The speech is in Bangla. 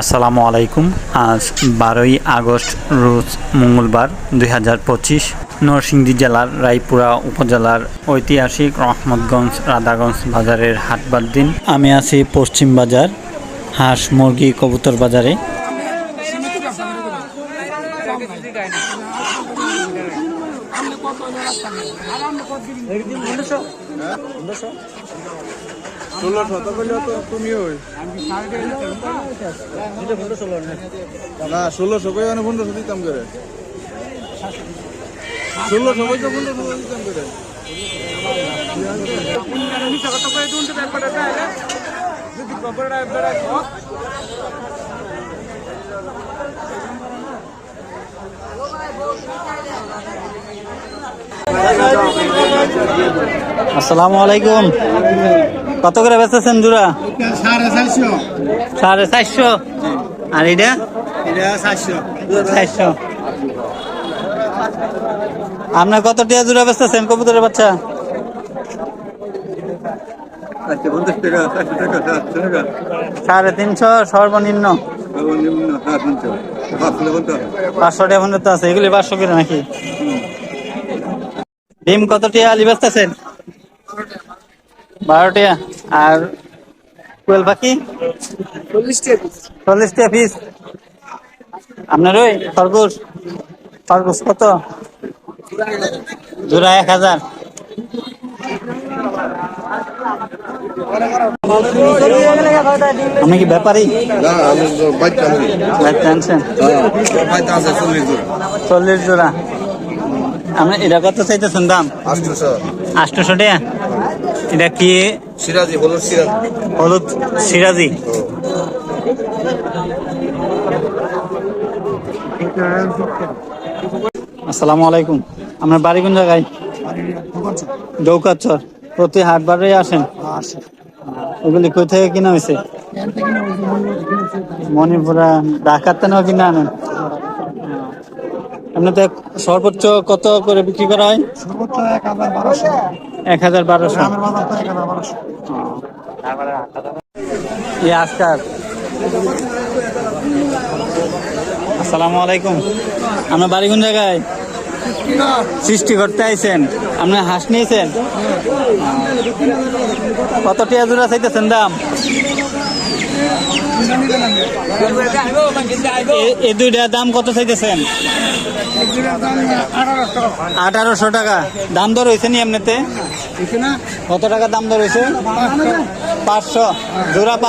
আসসালামু আলাইকুম। আজ বারোই আগস্ট, রোজ মঙ্গলবার, দুই হাজার পঁচিশ, নরসিংদী জেলার রায়পুরা উপজেলার ঐতিহাসিক রহমতগঞ্জ, রাধাগঞ্জ বাজারের হাটবার দিন। আমি আছি পশ্চিম বাজার, হাঁস, মুরগি, কবুতর বাজারে। ষোলো শত করলে তো তুমি না ষোলোশো কই মানে পনেরোশো দিতাম করে। ষোলোশো কই তো পনেরোশো দিতাম করে। আসসালামু আলাইকুম। কত করে বেচেছেন জোড়া? সাড়ে চারশো। আর এটা? চারশো। আপনার কত টিয়া জোড়া বেচতেছেন কবুতরের বাচ্চা? সাড়ে তিনশো সর্বনিম্ন? পাঁচশো টাকা পর্যন্ত আছে। এগুলি পাঁচশো করে নাকি? ডিম কত টিয়া আলি বেচতেছেন? বারো টিয়া আর কোয়েল পাখি? চল্লিশ টিয়া পিস আপনার ওই খরগোশ? খরগোশ কত? জোড়া এক হাজার। আমি কি ব্যাপারী? আমি চল্লিশ জোড়া। আমরা এটা কত চাইতেছেন দাম? আটশোশো টাকা এটা কি? সিরাজি হলুদ সিরাজ। হলুদ সিরাজি। আসসালামু আলাইকুম। আপনার বাড়ি কোন জায়গায়? দৌকাচর। প্রতি হাটবারে আসেন? ওগুলি কই থেকে কিনা হয়েছে? মণিপুরা ঢাকার তেনাও কিনা আনেন? আপনাদের সর্বোচ্চ কত করে বিক্রি করা হয়? সর্বোচ্চ এক হাজার বারোশো। এক হাজার বারোশো। আসকার আজকার। আসসালামু আলাইকুম। আপনার বাড়ি কোন জায়গায়? সৃষ্টি করতে আইছেন। আপনি হাঁস নিয়েছেন? কত টিয়া জোড়া চাইতেছেন দাম? এই দুইটা দাম কত চাইতেছেন? আঠারোশো টাকা। দাম দর হয়েছে নি এমনিতে? কত টাকা দাম দর হয়েছে? পাঁচশো। জোড়া পাঁচশো।